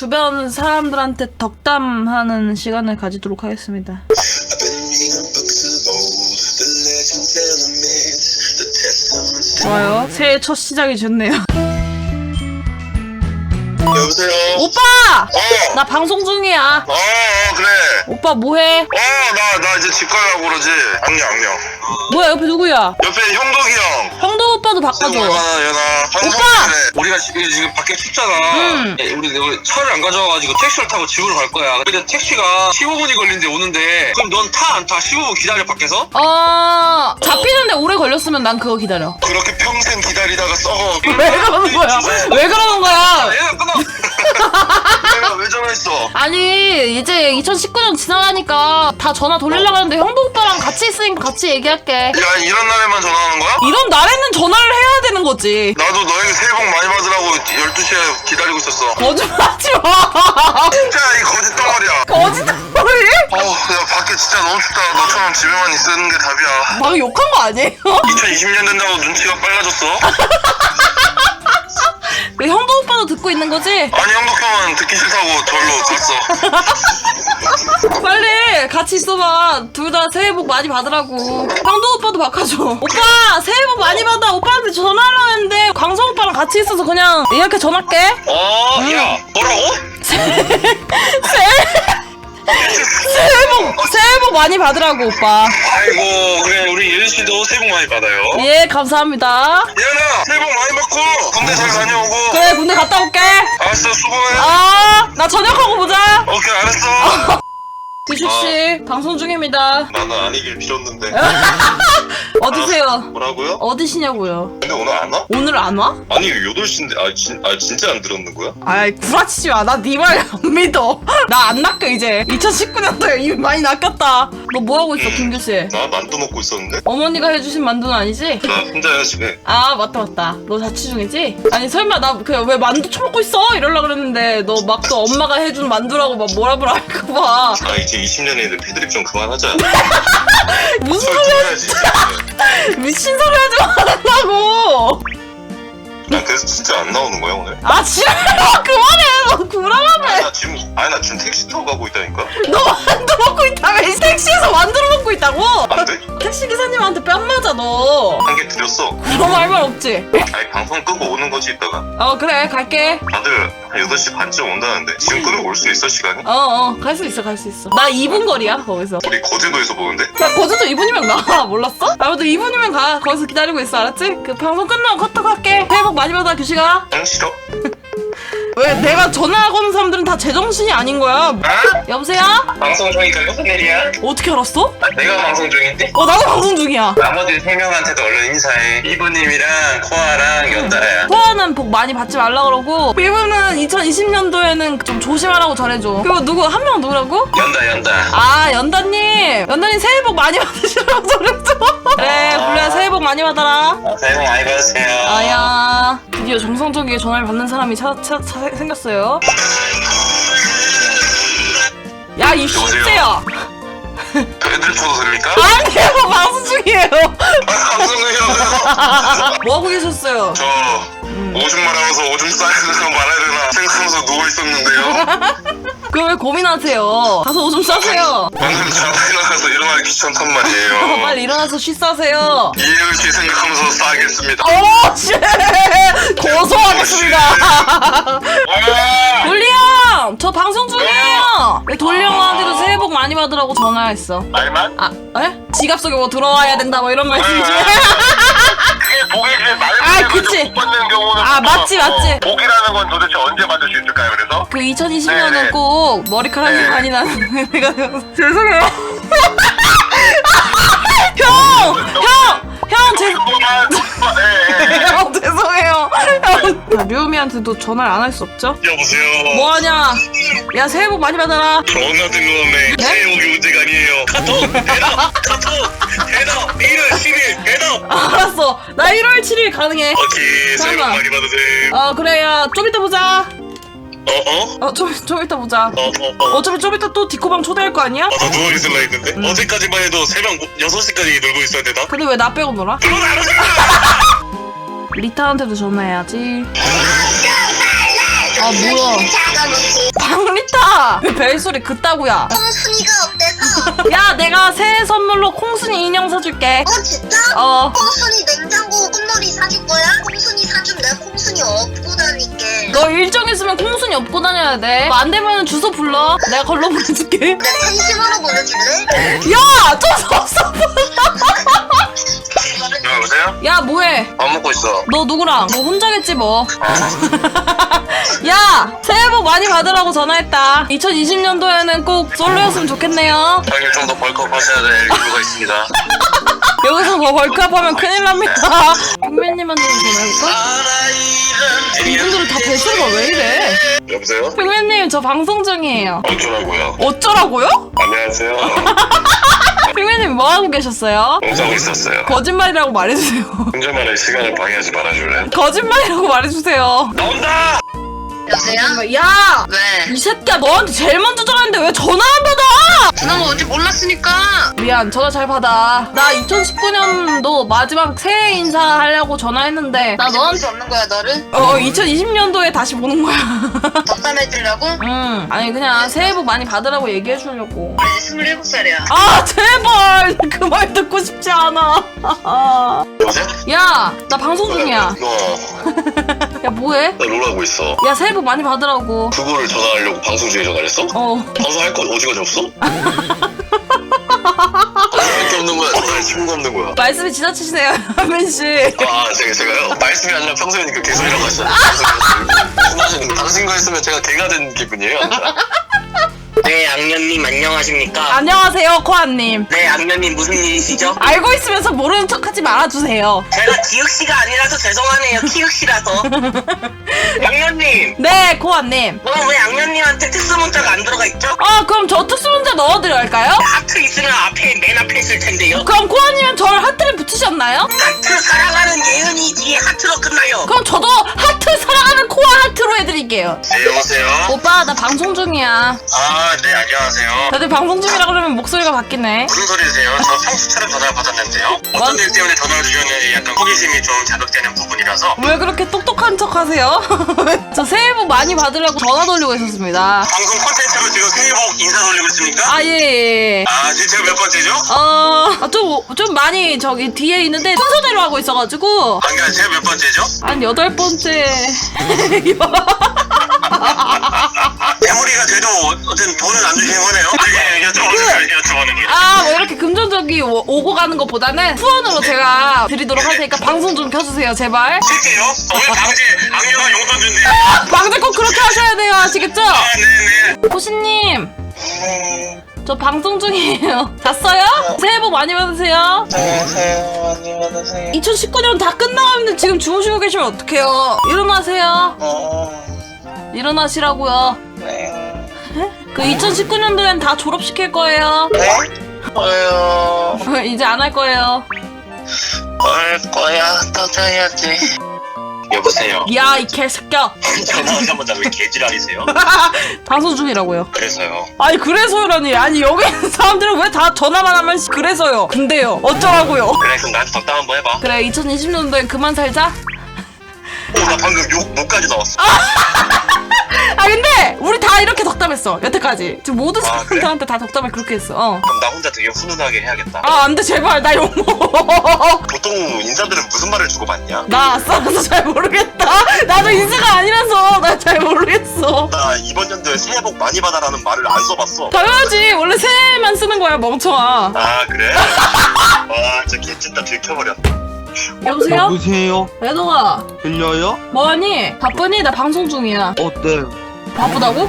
주변 사람들한테 덕담하는 시간을 가지도록 하겠습니다. 좋아요. 새해 첫 시작이 좋네요. 여보세요? 오빠! 어! 나 방송 중이야. 어, 어, 그래. 오빠 뭐해? 어, 나, 나 이제 집 가려고 그러지. 악령, 악령. 뭐야 옆에 누구야? 옆에 형덕이 형. 형도 오빠도 바꿔줘. 연아, 연아. 오빠! 우리가 지금, 지금 밖에 춥잖아. 음. 예, 우리, 우리 차를 안 가져와가지고 택시를 타고 집으로 갈 거야. 근데 택시가 15분이 걸리는데 오는데 그럼 넌 타 안 타? 15분 기다려 밖에서? 어 잡히는데 오래 걸렸으면 난 그거 기다려. 그렇게 평생 기다리다가 썩어. 왜 그러는 거야? 왜 그러는 거야? 끊어. 내가 왜 전화했어? 아니 이제 2019년 지나가니까 다 전화 돌리려고 하는데 형도 오빠랑 같이 있으니까 같이 얘기할게. 야, 이런 날에만 전화하는 거야? 이런 날에는 전화를 해야 되는 거지. 나도 너에게 새해 복 많이 받으라고 12시에 기다리고 있었어. 거짓말하지 마. 진짜 이 거짓 덩어리야. 거짓말이? 어, 야, 밖에 진짜 너무 춥다. 너처럼 집에만 있는 게 답이야. 방금 욕한 거 아니에요? 2020년 된다고 눈치가 빨라졌어? 그 형도 오빠도 듣고 있는 거지? 아니, 형덕 형은 듣기 싫다고 절로 갔어. 빨리 같이 있어봐. 둘 다 새해 복 많이 받으라고. 형도 오빠도 바꿔줘. 오빠 새해 복 많이 받아. 오빠한테 전화하려 했는데 광성 오빠랑 같이 있어서 그냥 이렇게 전화할게. 어, 음. 야, 뭐라고? 새해 복 새해 복 많이 받으라고 오빠. 아이고, 그래, 우리 예은 씨도 새해 복 많이 받아요. 예 감사합니다. 예은아, 새해 복 많이 받고, 군대 잘 다녀오고. 그래 군대 갔다 올게. 알았어, 수고해. 아나 저녁하고 보자. 오케이, 알았어. 규식 씨 방송 중입니다. 나는 아니길 빌었는데. 어디세요? 뭐라고요? 어디시냐고요? 근데 오늘 안 와? 오늘 안 와? 아니, 8시인데, 아, 진, 아 진짜 안 들었는 거야? 아이 구라치지 마. 나 네 말 안 믿어. 나 안 낚여 이제. 2019년도에 입 많이 낚였다. 너 뭐 하고 있어 김규 씨? 나 만두 먹고 있었는데? 어머니가 해주신 만두는 아니지? 나 혼자야, 집에. 아 맞다 맞다. 너 자취 중이지? 아니 설마 나그왜 만두 처먹고 있어? 이러려 그랬는데 너 막 또 엄마가 해준 만두라고 막 뭐라 뭐라 할까 봐. 아, 이제 20년에 이제 패드립 좀 그만하자. 무슨 소리 설득해야지, 진짜. 미친 소리 하지 말라고. 난 그래서 진짜 안 나오는 거야, 오늘? 아 지랄 그만해. 너 아니, 구라하네. 나 지금, 아니, 나 지금 택시 타고 가고 있다니까? 너 만두 먹고 있다며? 이 택시에서 만두를 먹고 있다고? 안 돼? 택시 기사님한테 뺨 맞아 너. 한 개 드렸어. 그럼 할 말 없지. 아니, 방송 끄고 오는 거지, 이따가. 어 그래 갈게. 다들 한 8시 반쯤 온다는데 지금 끄면 올 수 있어 시간이? 어어 갈 수 있어 갈 수 있어. 나 2분 거리야 거기서. 우리 거제도에서 보는데? 야, 거제도 2분이면 가. 몰랐어? 아무튼 2분이면 가. 거기서 기다리고 있어. 알았지? 그 방송 끝나고 카톡 할게. 새해 복 많이 받아, 규식아. 응 싫어? 왜 내가 전화하고 오는 사람들은 다 제정신이 아닌 거야? 여보세요? 방송 중이니까 무슨 일이야? 어떻게 알았어? 내가 방송 중인데? 어, 나도 방송 중이야. 나머지 세 명한테도 얼른 인사해. 이브님이랑 코아랑 연달아야. 소아는 복 많이 받지 말라 그러고, 일부는 2020년도에는 좀 조심하라고 전해줘. 그리고 누구, 한 명 누구라고? 연다, 연다. 아, 연다님. 연다님 새해 복 많이 받으시라고 전해줘. 그래, 블루야 새해 복 많이 받아라. 아, 새해 복 많이 받으세요. 아야. 드디어 정성적이게 전화를 받는 사람이 찾, 찾, 찾, 생겼어요. 야, 이 슈제야. 애들 쳐도 됩니까? 아니에요, 방송 중이에요. 아 방송이요 뭐 하고 계셨어요? 저 오줌 말하면서 오줌 싸야 되나 말아야 되나 생각하면서 누워 있었는데요 그럼 왜 고민하세요? 가서 오줌 싸세요. 방금 자다 일어나서 일어나기 귀찮단 어, 말이에요 빨리 일어나서 쉬 싸세요. 이해은 씨 생각하면서 싸겠습니다 오, 씨. 고소하겠습니다. 아! 돌리 형, 저 방송 중이에요. 왜 돌리 형한테도 새해 복 많이 받으라고 전화했어. 말만? 아, 에? 지갑 속에 뭐 들어와야 된다 뭐 이런 말씀이지. 그게 복이지 말고 아, 그치. 못 받는 경우는 아, 맞지, 맞지. 복이라는 건 도대체 언제 받을 수 있을까요 그래서? 그 2020년은 네네. 꼭 머리카락이 네. 많이 나는 내가 죄송해요. 형, 형, 형, 죄, 그동안 네. 형 죄송해요. 형, 류미한테도 전화를 안 할 수 없죠? 여보세요 뭐 하냐? 야 새해 복 많이 받아라. 존나 뜬금없네 새해 복이 문제가 아니에요 카톡 대답 카톡 대답 1월 10일 대답 알았어. 나 1월 7일 가능해. 오케이 새해 복 잠깐만. 많이 받으세요 어 그래야 좀 이따 보자. 어어? 어 좀 좀 이따 보자. 어어어 어차피 좀 이따 또 디코방 초대할 거 아니야? 어, 나 누워있을라 했는데 음. 어제까지만 해도 새벽 6시까지 놀고 있어야 되나? 근데 왜 나 빼고 놀아? 그건 알아서 리타한테도 전화해야지. 아 뭐야? 야 벨소리 그따구야 콩순이가 어때서? 야 내가 새해 선물로 콩순이 인형 사줄게 어 진짜? 어 콩순이 냉장고 꽃놀이 사줄 거야? 콩순이 사주면 내가 콩순이 업고 다닐게. 너 일정 있으면 콩순이 업고 다녀야 돼. 뭐안 되면 주소 불러. 내가 걸러 보내줄게. 내 펜싱으로 보내줄래? 야, 좀 섭섭. 여보세요? 야, 뭐해? 밥 먹고 있어. 너 누구랑? 너 혼자겠지 뭐. 야, 새해 복 많이 받으라고 전화했다. 2020년도에는 꼭 솔로였으면 좋겠네요. 형님 좀 더 벌컥 하셔야 될 이유가 있습니다. 여기서 더 벌크업하면 큰일 납니다. 빅맨님한테 전화할까? 이분들은 다 배수가 왜 이래? 여보세요? 빅맨님, 저 방송 중이에요. 어쩌라고요? 어쩌라고요? 안녕하세요. 빅맨님 뭐 하고 계셨어요? 공사하고 있었어요. 거짓말이라고 말해주세요. 혼자만의 시간을 방해하지 말아줄래? 거짓말이라고 말해주세요. 나온다! 여보세요? 야! 왜? 이 새끼야 너한테 제일 먼저 전화했는데 왜 전화 안 받아? 뭐 어디 몰랐으니까. 미안 전화 잘 받아 나 2019년도 마지막 새해 인사하려고 전화했는데 나 너한테 수 없는 거야 너를? 어 2020년도에 다시 보는 거야 덕담해주려고? 응 아니 그냥 새해 복 많이 받으라고 얘기해 주려고 이제 27살이야. 아 제발 그 말 듣고 싶지 않아 여보세요? 야나 방송 중이야 너, 야 뭐해? 나 롤하고 있어. 야 새해 복 많이 받으라고 그거를 전화하려고 방송 중에 전화를 했어? 어 방송할 거 어지간히 없어? 방송할 게 없는 거야? 전화할 친구가 없는 거야? 말씀이 지나치시네요 현민씨 아, 제가, 제가요? 말씀이 아니라 평소에는 그 개소리라고 하시잖아요. 당신 거 했으면 제가 개가 된 기분이에요. 네, 악녀님 안녕하십니까? 안녕하세요 코아님 네, 악녀님 무슨 일이시죠? 알고 있으면서 모르는 척하지 말아주세요 제가 기욱씨가 아니라서 죄송하네요, 키욱씨라서. 악녀님, 네 코아님 어, 왜 악녀님한테 특수 문자가 안 들어가 있죠? 아 그럼 저 특수 문자 넣어드려 할까요? 하트 있으면 앞에, 맨 앞에 있을 텐데요. 그럼 코아님은 저 붙이셨나요? 하트 사랑하는 예은이 뒤에 하트로 끝나요. 그럼 저도 하트 사랑하는 코아 하트로 해드릴게요 네, 여보세요? 오빠 나 방송 중이야 아, 네, 안녕하세요. 다들 방송 중이라 그러면 목소리가 바뀌네 무슨 소리세요? 저 평소처럼 전화를 받았는데요. 어떤 일 때문에 전화를 주셨는지 약간 호기심이 좀 자극되는 부분이라서 왜 그렇게 똑똑한 척 하세요? 저 새해 복 많이 받으려고 전화 돌리고 있었습니다 방송 콘텐츠로 지금 새해 복 인사 돌리고 있습니까? 아 예. 아, 지금 제가 몇 번째죠? 어, 좀, 좀 많이 저기 뒤에 있는데 순서대로 하고 있어가지고, 아니, 제가 몇 번째죠? 한 여덟 번째. 대머리가 돼도 어쨌든 돈은 안 주시는 거네요? 아니, 여쭤보는 게 여쭤보는 게. 아, 뭐 이렇게 금전적이 오- 오고 가는 것보다는 후원으로 제가 드리도록 할 테니까 방송 좀 켜주세요, 제발. 실제요? 오늘 방제 악녀가 용돈 준대. 방제 꼭 그렇게 하셔야 돼요, 아시겠죠? 아, 네네. 호시님, 저 방송 중이에요. 잤어요? 새해 복 많이 받으세요. 안녕하세요, 많이 받으세요. 2019년 다 끝나가는데 지금 주무시고 계시면 어떡해요? 일어나세요. 어, 일어나시라고요. 네. 그 2019년도엔 다 졸업시킬 거예요. 어요, 이제 안 할 거예요. 올 거야, 떠져야지. 여보세요. 야, 이 개새끼야. 전화하자마자 왜 개지랄이세요? 방송 중이라고요. 그래서요. 아니, 그래서요라니. 아니, 여기 있는 사람들은 왜 다 전화만 하면 씨, 그래서요. 근데요. 어쩌라고요. 그래, 그럼 나한테 덕담 한번 해봐. 그래, 2020년도엔 그만 살자. 오, 나 방금 욕, 목까지 나왔어. 아, 근데 우리 다 이렇게 덕담했어. 여태까지. 지금 모든 아, 그래? 사람들한테 다 덕담을 그렇게 했어. 어. 그럼 나 혼자 되게 훈훈하게 해야겠다. 아, 안 돼, 제발. 나 욕먹어. 보통 인사들은 무슨 말을 주고받냐? 나 아싸라서 잘 모르겠다. 나도 인사가 아니라서 나 잘 모르겠어. 나 이번 연도에 새해 복 많이 받아라는 말을 안 써봤어. 당연하지. 원래 새해만 쓰는 거야, 멍청아. 아, 그래? 와, 진짜 개찐다 들켜버렸네. 여보세요? 여보세요? 애동아, 들려요? 뭐하니? 바쁘니? 나 방송 중이야. 어, 네. 바쁘다고?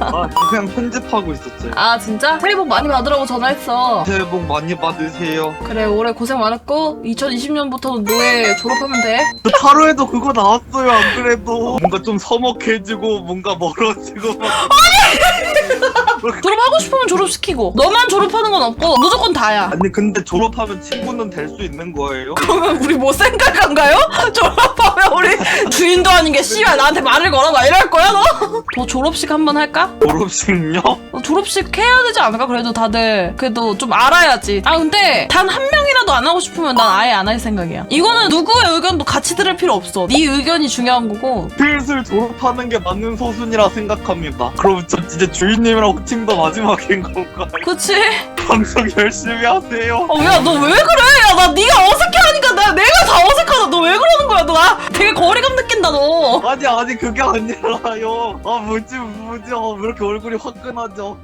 아, 그냥 편집하고 있었지. 아, 진짜? 새해 복 많이 받으라고 전화했어. 새해 복 많이 받으세요. 그래, 올해 고생 많았고, 2020년부터 노예 졸업하면 돼. 저 8호에도 그거 나왔어요, 안 그래도. 뭔가 좀 서먹해지고, 뭔가 멀어지고. 막. 졸업하고 싶으면 졸업시키고, 너만 졸업하는 건 없고, 무조건 다야. 아니, 근데 졸업하면 친구는 될 수 있는 거예요? 그러면 우리 뭐 생각한가요? 졸업하면 우리 주인도 아닌 게 씨발 나한테 말을 걸어 막 이럴 거야 너? 더 졸업식 한번 할까? 졸업식요? 어, 졸업식 해야 되지 않을까? 그래도 다들 그래도 좀 알아야지. 아 근데 단 한 명이라도 안 하고 싶으면 난 아예 안 할 생각이야. 이거는 누구의 의견도 같이 들을 필요 없어. 네 의견이 중요한 거고. 슬슬 졸업하는 게 맞는 서순이라 생각합니다. 그럼 저 진짜 주인님이랑 호칭도 마지막인 건가요? 그치? 방송 열심히 하세요. 어, 야, 너 왜 그래? 야, 나 네가 어색해하니까 나 내가 다 아니 아니 그게 아니라요. 아 뭐지 뭐지 아, 왜 이렇게 얼굴이 화끈하죠?